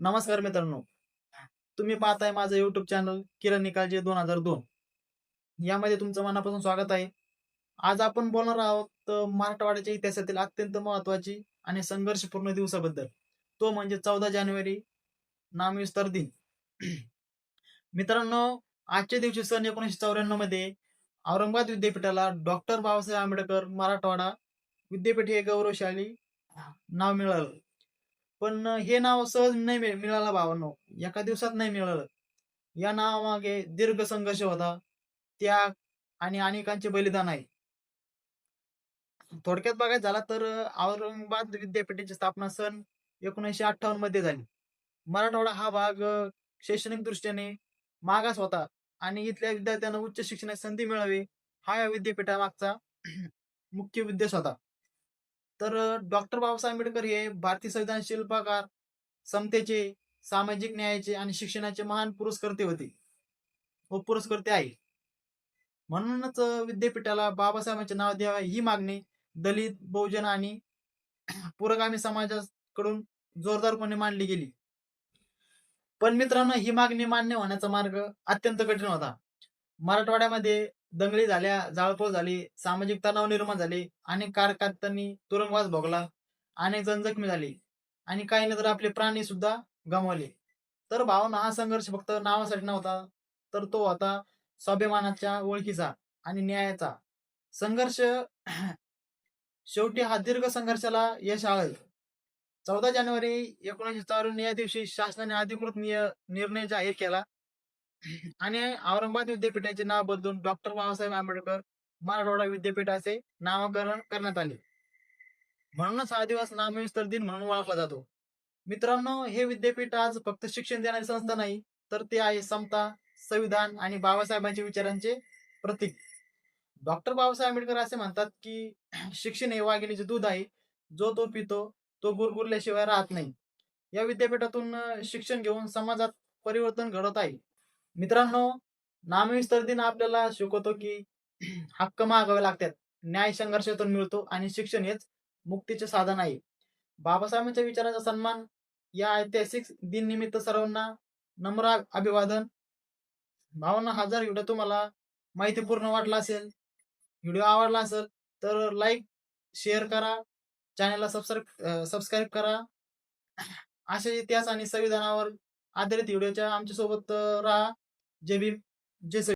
नमस्कार मित्रांनो. तुम्ही पाहताय माझं युट्यूब चॅनल किरण निकालजे दोन हजार दोन. यामध्ये तुमचं मनापासून स्वागत आहे. आज आपण बोलणार आहोत मराठवाड्याच्या इतिहासातील अत्यंत महत्वाची आणि संघर्षपूर्ण दिवसाबद्दल. तो म्हणजे चौदा जानेवारी नामविस्तार दिन. मित्रांनो आजच्या दिवशी सन एकोणीसशे चौऱ्याण्णवमध्ये औरंगाबाद विद्यापीठाला डॉक्टर बाबासाहेब आंबेडकर मराठवाडा विद्यापीठ हे गौरवशाली नाव मिळालं. पण हे नाव सहज नाही मिळालं भावांनो एका दिवसात नाही मिळालं. या नावामागे दीर्घ संघर्ष होता. त्याग आणि अनेकांचे बलिदान आहे. थोडक्यात बघायचं झाला तर औरंगाबाद विद्यापीठाची स्थापना सन एकोणीसशे अठ्ठावन्नमध्ये झाली. मराठवाडा हा भाग शैक्षणिक दृष्टीने मागास होता आणि इथल्या विद्यार्थ्यांना उच्च शिक्षणाची संधी मिळावी हा या विद्यापीठामागचा मुख्य उद्देश होता. तर डॉक्टर बाबासाहेब आंबेडकर हे भारतीय संविधान शिल्पकार समतेचे सामाजिक न्यायाचे आणि शिक्षणाचे महान पुरस्कर्ते होते. व पुरस्कर्ते आहे म्हणूनच विद्यापीठाला बाबासाहेबांचे नाव द्यावे ही मागणी दलित बहुजन आणि पुरोगामी समाजाकडून जोरदारपणे मांडली गेली. पण मित्रांनो ही मागणी मान्य होण्याचा मार्ग अत्यंत कठीण होता. मराठवाड्यामध्ये दंगली झाल्या जाळपोळ झाली सामाजिक तणाव निर्माण झाले अनेक कार्यकर्त्यांनी तुरुंगवास भोगला अनेक जण जखमी झाले आणि काही तर आपले प्राणी सुद्धा गमावले. तर भावना हा संघर्ष फक्त नावासाठी नव्हता तर तो होता स्वाभिमानाच्या ओळखीचा आणि न्यायाचा. संघर्ष शेवटी हा दीर्घ संघर्षाला यश आलं. चौदा जानेवारी एकोणीसशे चौऱ्याण्णव या दिवशी शासनाने अधिकृत निय- निर्णय जाहीर केला. आणि औरंगाबाद विद्यापीठाचे नाव बदलून डॉक्टर बाबासाहेब आंबेडकर मराठवाडा विद्यापीठ असे नामकरण करण्यात आले. म्हणूनच हा दिवस नामविस्तर दिन म्हणून ओळखला जातो. मित्रांनो हे विद्यापीठ आज फक्त शिक्षण देणारी संस्था नाही तर ते आहे समता संविधान आणि बाबासाहेबांच्या विचारांचे प्रतीक. डॉक्टर बाबासाहेब आंबेडकर असे म्हणतात की शिक्षण हे वाघिणीचे दूध आहे. जो तो पितो तो गुरगुरल्याशिवाय राहत नाही. या विद्यापीठातून शिक्षण घेऊन समाजात परिवर्तन घडत आहे. मित्रांनो नामविस्तार दिन आपल्याला शिकवतो की हक्क मागावे लागतात. न्याय संघर्षातून मिळतो आणि शिक्षण हेच मुक्तीचे साधन आहे. बाबासाहेबांच्या विचारांचा सन्मान या ऐतिहासिक दिन निमित्त सर्वांना नम्र अभिवादन. भावना हजार व्हिडिओ तुम्हाला माहितीपूर्ण वाटला असेल व्हिडिओ आवडला असेल तर लाईक शेअर करा. चॅनलला सबस्क्राईब सबस्क्राईब करा. अशा इतिहास आणि संविधानावर आधारित व्हिडिओच्या आमच्यासोबत राहा. जय भीम जय